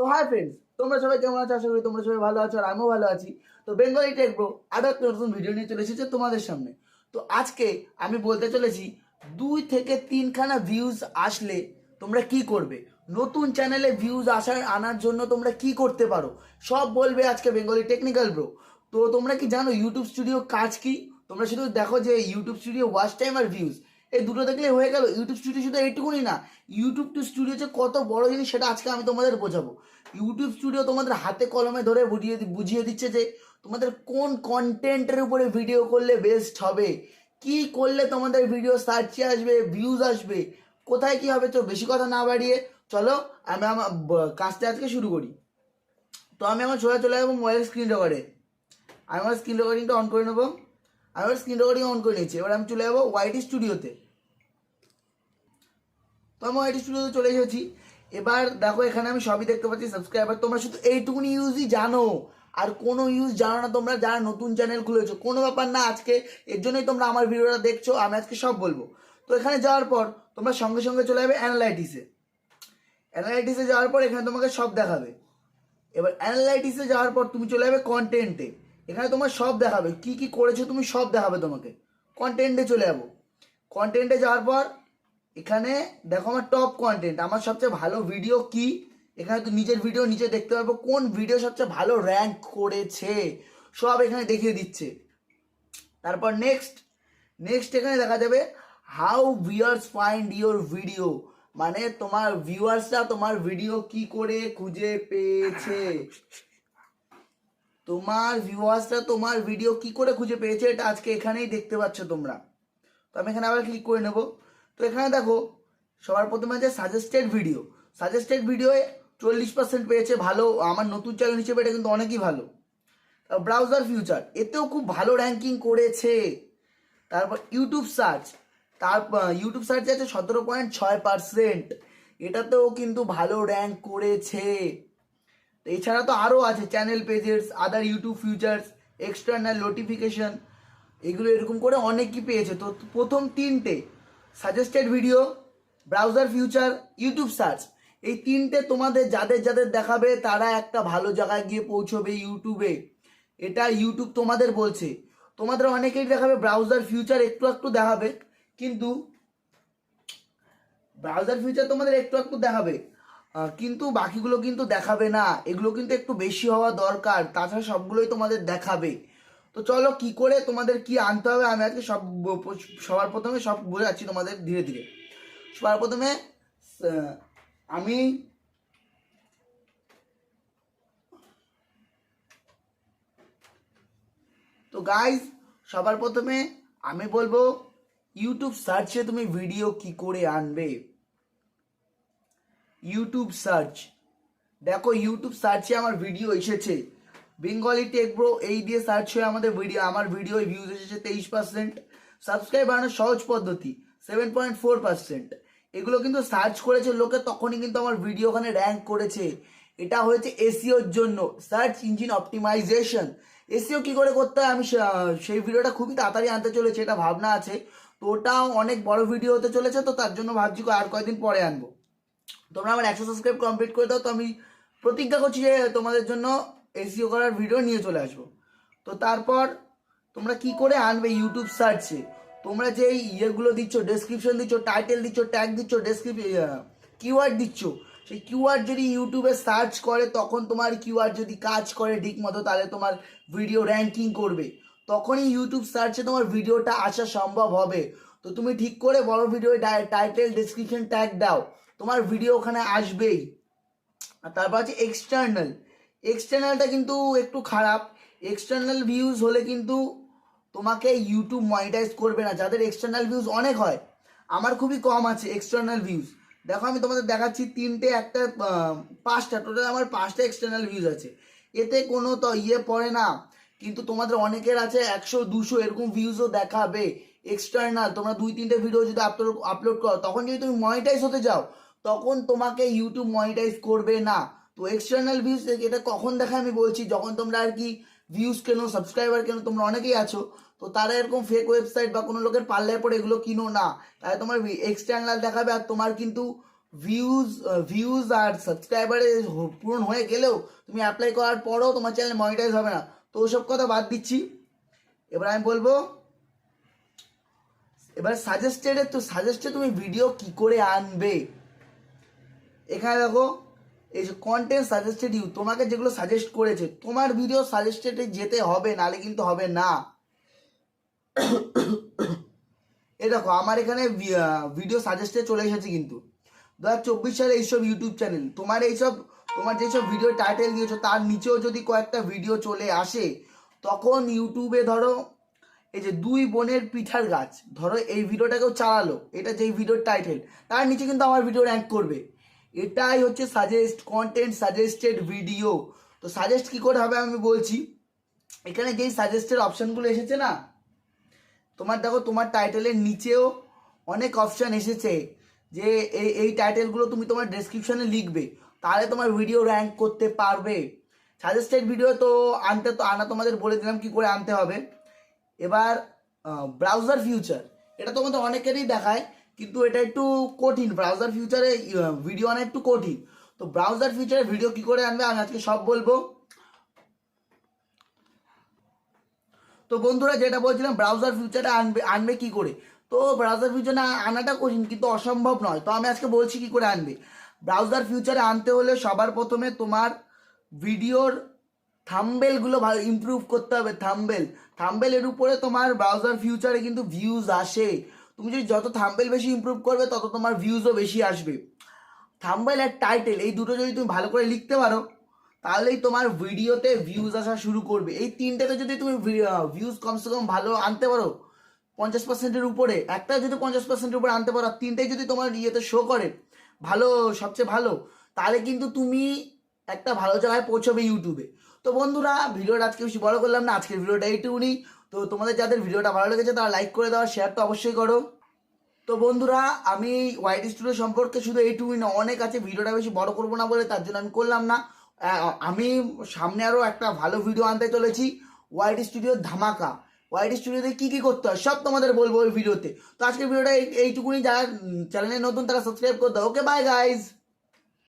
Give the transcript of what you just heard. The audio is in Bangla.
তো হাই ফ্রেন্ডস তোমরা সবাই কেমন আছো? আশা করি তোমরা সবাই ভালো আছো আর আমিও ভালো আছি। তো বেঙ্গলি টেক ব্রো আরও একটা নতুন ভিডিও নিয়ে চলে এসেছে তোমাদের সামনে। তো আজকে আমি বলতে চলেছি, দুই থেকে তিনখানা ভিউজ আসলে তোমরা কি করবে? নতুন চ্যানেলে ভিউজ আসার, আনার জন্য তোমরা কি করতে পারো? সব বলবে আজকে বেঙ্গলি টেকনিক্যাল ব্রো তো তোমরা কি জানো ইউটিউব স্টুডিও কাজ কি? তোমরা শুধু দেখো যে ইউটিউব স্টুডিও ওয়াচ টাইম আর ভিউজ এই দুটো দেখলে হয়ে গেল। ইউটিউব স্টুডিও শুধু এইটুকুনি না ইউটিউব টু স্টুডিও যে কত বড় জিনিস সেটা আজকে আমি তোমাদের বোঝাবো। ইউটিউব স্টুডিও তোমাদের হাতে কলমে ধরে বুঝিয়ে বুঝিয়ে দিচ্ছে যে তোমাদের কোন কন্টেন্টের উপরে ভিডিও করলে বেস্ট হবে। কি করলে তোমাদের ভিডিও সার্চে আসবে ভিউজ আসবে, কোথায় কি হবে তো বেশি কথা না বাড়িয়ে চলো আমি আমার কাজটা আজকে শুরু করি। তো আমি আমার সোজা চলে যাব মোবাইল স্ক্রিন রেকর্ডে আমি আমার স্ক্রিন রেকর্ডিংটা অন করে নেব। আমি আমার স্ক্রিন রেকর্ডিং অন করে নিয়েছি। এবার আমি চলে যাব ওয়াইটি স্টুডিওতে তো। আমি ওয়াইটি স্টুডিওতে চলে এসেছি। এবার দেখো, এখানে আমি সবই দেখতে পাচ্ছি সাবস্ক্রাইবার তোমরা শুধু এইটুকুনি ইউজই জানো। আর কোনো ইউজ জানো না তোমরা, যারা নতুন চ্যানেল খুলেছো। কোনো ব্যাপার না আজকে। এর জন্যই তোমরা আমার ভিডিওটা দেখছ। আমি আজকে সব বলব। তো এখানে যাওয়ার পর তোমরা সঙ্গে সঙ্গে চলে যাবে অ্যানালাইটিসে অ্যানালাইটিসে যাওয়ার পর এখানে তোমাকে সব দেখাবে। এবার অ্যানালাইটিসে যাওয়ার পর তুমি চলে যাবে কন্টেন্টে এখানে তোমার সব দেখাবে। কি কি করেছ তুমি সব দেখাবে তোমাকে। কন্টেন্টে চলে যাব। কন্টেন্টে যাওয়ার পর এখানে দেখো আমার টপ কন্টেন্ট আমার সবচেয়ে ভালো ভিডিও কি? এখানে তো নিজের ভিডিও নিজে দেখতে পারব। কোন ভিডিও সবচেয়ে ভালো র্যাঙ্ক করেছে? সব এখানে দেখিয়ে দিচ্ছে। তারপর নেক্সট নেক্সট এখানে দেখা যাবে how viewers find your video মানে তোমার ভিউয়ার্সরা তোমার ভিডিও কি করে খুঁজে পেয়েছে? তোমার ভিউয়ার্সরা তোমার ভিডিও কি করে খুঁজে পেয়েছে এটা আজকে এখানেই দেখতে পাচ্ছ তোমরা। তো আমি এখানে আবার ক্লিক করে নেব। তো এখানে দেখো, সবার প্রথমে আছে সাজেস্টেড ভিডিও সাজেস্টেড ভিডিওয়ে চল্লিশ পার্সেন্ট পেয়েছে ভালো, আমার নতুন চ্যানেল হিসেবে এটা কিন্তু অনেকই ভালো। ব্রাউজার ফিউচার এতেও খুব ভালো র্যাঙ্কিং করেছে। তারপর ইউটিউব সার্চ তার ইউটিউব সার্চে আছে সতেরো পয়েন্ট ছয় পার্সেন্ট এটাতেও কিন্তু ভালো র্যাঙ্ক করেছে। তো এছাড়া তো আরও আছে channel pages other YouTube features external notification এগুলো এরকম করে অনেকই পেয়েছে। তো প্রথম তিনটে suggested video browser feature YouTube search এই তিনটে তোমাদের যাদের যাদের দেখাবে, তারা একটা ভালো জায়গায় গিয়ে পৌঁছবে ইউটিউবে এটা ইউটিউব তোমাদের বলছে। তোমাদের অনেকেই দেখাবে ব্রাউজার ফিউচার একটু একটু দেখাবে, কিন্তু ব্রাউজার ফিউচার তোমাদের একটু একটু দেখাবে। কিন্তু বাকিগুলো কিন্তু দেখাবে না। এগুলো কিন্তু একটু বেশি হওয়া দরকার। তাছাড়া সবগুলোই তোমাদের দেখাবে। তো চলো কি করে তোমাদের কি আনতে হবে? আমি আজকে সব সবার প্রথমে সব বোঝাচ্ছি তোমাদের ধীরে ধীরে। সবার প্রথমে আমি তো গাইজ সবার প্রথমে আমি বলব ইউটিউব সার্চে তুমি ভিডিও কি করে আনবে? ইউটিউব সার্চ দেখো ইউটিউব সার্চে আমার ভিডিও এসেছে। বেঙ্গলি টেক ব্রো এই দিয়ে সার্চ হয়ে আমাদের ভিডিও আমার ভিডিও ভিউজ এসেছে তেইশ পার্সেন্ট সাবস্ক্রাইব বাড়ানোর সহজ পদ্ধতি সেভেন পয়েন্ট ফোর পার্সেন্ট এগুলো কিন্তু সার্চ করেছে লোকে, তখনই কিন্তু আমার ভিডিও ওখানে র্যাঙ্ক করেছে। এটা হয়েছে এসিওর জন্য সার্চ ইঞ্জিন অপটিমাইজেশন এসিও কি করে করতে হয়? আমি সেই ভিডিওটা খুবই তাড়াতাড়ি আনতে চলেছে, এটা ভাবনা আছে। তো ওটাও অনেক বড় ভিডিও হতে চলেছে, তো তার জন্য ভাবছি আর কয়েকদিন পরে আনব। তোমরা আমার একশো সাবস্ক্রাইব কমপ্লিট করে দাও, তো আমি প্রতিজ্ঞা করছি যে তোমাদের জন্য এসিও করার ভিডিও নিয়ে চলে আসব। তো তারপর তোমরা কি করে আনবে ইউটিউব সার্চে তোমরা যে ইয়েগুলো দিচ্ছ ডেসক্রিপশন দিচ্ছ টাইটেল দিচ্ছ ট্যাগ দিচ্ছ ডেসক্রিপ কিওয়ার্ড দিচ্ছ, সেই কিওয়ার্ড যদি ইউটিউবে সার্চ করে, তখন তোমার কিওয়ার্ড যদি কাজ করে ঠিক মতো, তাহলে তোমার ভিডিও র্যাঙ্কিং করবে। তখনই ইউটিউব সার্চে তোমার ভিডিওটা আসা সম্ভব হবে। তো তুমি ঠিক করে বড় ভিডিও টাইটেল ডেসক্রিপশন ট্যাগ দাও। তোমার ভিডিও ওখানে আসবেই। আর তারপর আছে এক্সটার্নাল এক্সটার্নালটা কিন্তু একটু খারাপ। এক্সটার্নাল ভিউজ হলে কিন্তু তোমাকে ইউটিউব মনিটাইজ করবে না, যাদের এক্সটার্নাল ভিউজ অনেক হয়। আমার খুবই কম আছে এক্সটার্নাল ভিউজ দেখো, আমি তোমাদের দেখাচ্ছি তিনটে, একটা পাঁচটা। টোটাল আমার পাঁচটা এক্সটার্নাল ভিউজ আছে। এতে কোনো তো ইয়ে পড়ে না। কিন্তু তোমাদের অনেকের আছে একশো, দুশো এরকম ভিউজও দেখাবে। এক্সটার্নাল তোমরা দুই, তিনটে ভিডিও যদি আপলোড আপলোড করো, তখন যদি তুমি মনিটাইজ হতে যাও তখন তোমাকে ইউটিউব মনিটাইজ করবে না। তো এক্সটার্নাল ভিউজ এটা কখন দেখায় আমি বলছি? যখন তোমরা আর কি ভিউজ কেন সাবস্ক্রাইবার কেনো, তোমরা অনেকেই আছো, তো তারা এরকম ফেক ওয়েবসাইট বা কোনো লোকের পাল্লায় পড়ে এগুলো কিনো না। তাহলে তোমার এক্সটার্নাল দেখাবে আর তোমার কিন্তু ভিউজ ভিউজ আর সাবস্ক্রাইবারে পূরণ হয়ে গেলেও তুমি অ্যাপ্লাই করার পরও তোমার চ্যানেল মনিটাইজ হবে না। তো ওসব কথা বাদ দিচ্ছি। এবার আমি বলব, এবার সাজেস্টেডে তো সাজেস্টে তুমি ভিডিও কি করে আনবে? এখানে দেখো, এই যে কন্টেন্ট সাজেস্টেড ইউ তোমাকে যেগুলো সাজেস্ট করেছে, তোমার ভিডিও সাজেস্টেডে যেতে হবে নালে কিন্তু হবে না। এই দেখো, আমার এখানে ভিডিও সাজেস্টে চলে এসেছে কিন্তু। দু হাজার চব্বিশ সালে এইসব ইউটিউব চ্যানেল তোমার এইসব, তোমার যেসব ভিডিও টাইটেল দিয়েছ, তার নিচেও যদি কয়েকটা ভিডিও চলে আসে, তখন ইউটিউবে ধরো, এই যে দুই বোনের পিঠার গাছ, ধরো এই ভিডিওটাকেও চালালো, এটা যেই ভিডিওর টাইটেল তার নিচে কিন্তু আমার ভিডিও র্যাঙ্ক করবে। এটাই হচ্ছে সাজেস্ট কন্টেন্ট সাজেস্টেড ভিডিও তো সাজেস্ট কি করে হবে আমি বলছি? এখানে যেই সাজেস্টেড অপশানগুলো এসেছে না? তোমার দেখো, তোমার টাইটেলের নিচেও অনেক অপশান এসেছে যে এই এই টাইটেলগুলো তুমি তোমার ডেসক্রিপশনে লিখবে। তাহলে তোমার ভিডিও র্যাঙ্ক করতে পারবে। সাজেস্টেড ভিডিও তো আনতে তো আনা তোমাদের বলে দিলাম কি করে আনতে হবে। এবার ব্রাউজার ফিউচার এটা তোমাদের অনেকেরই দেখায়। কিন্তু এটা একটু কঠিন ব্রাউজার ফিউচারে ভিডিও আনা একটু কঠিন। তো ব্রাউজার ফিউচারে ভিডিও কি করে আনবে? আমি আজকে সব বলব। তো বন্ধুরা, যেটা বলছিলাম ব্রাউজার ফিউচারে আনবে আনবে কি করে? তো ব্রাউজার ফিউচারে আনাটা কঠিন, কিন্তু অসম্ভব নয়। তো আমি আজকে বলছি কি করে আনবে? ব্রাউজার ফিউচারে আনতে হলে সবার প্রথমে তোমার ভিডিওর থাম্বেলগুলো ভালো ইমপ্রুভ করতে হবে থাম্বেল থাম্বেলের উপরে তোমার ব্রাউজার ফিউচারে কিন্তু ভিউজ আসে। তুমি যদি যত থাম্বেল বেশি ইমপ্রুভ করবে, তত তোমার ভিউজও বেশি আসবে। থাম্বেল আর টাইটেল এই দুটো যদি তুমি ভালো করে লিখতে পারো, তাহলেই তোমার ভিডিওতে ভিউজ আসা শুরু করবে। এই তিনটেতে যদি তুমি ভিউজ কমসে কম ভালো আনতে পারো, পঞ্চাশ পার্সেন্টের উপরে একটা যদি পঞ্চাশ পার্সেন্টের উপরে আনতে পারো তিনটেই যদি তোমার ইয়েতে শো করে, ভালো, সবচেয়ে ভালো, তাহলে কিন্তু তুমি একটা ভালো জায়গায় পৌঁছবে ইউটিউবে তো বন্ধুরা, ভিডিওটা আজকে বেশি বড় করলাম না, আজকের ভিডিওটা এইটুকুনি। তো তোমাদের যাদের ভিডিওটা ভালো লেগেছে তারা লাইক করে দাও শেয়ার তো অবশ্যই করো। তো বন্ধুরা, আমি হোয়াইট স্টুডিও সম্পর্কে শুধু এইটুকুই না, অনেক আছে, ভিডিওটা বেশি বড় করব না বলে তার জন্য আমি করলাম না। আমি সামনে আরও একটা ভালো ভিডিও আনতে চলেছি হোয়াইট স্টুডিওর ধামাকা। হোয়াইট স্টুডিওতে কী কী করতে হয়, সব তোমাদের বলব ওই ভিডিওতে তো। আজকের ভিডিওটা এই- এইটুকুনি যারা চ্যানেলে নতুন তারা সাবস্ক্রাইব করে দাও। Okay bye guys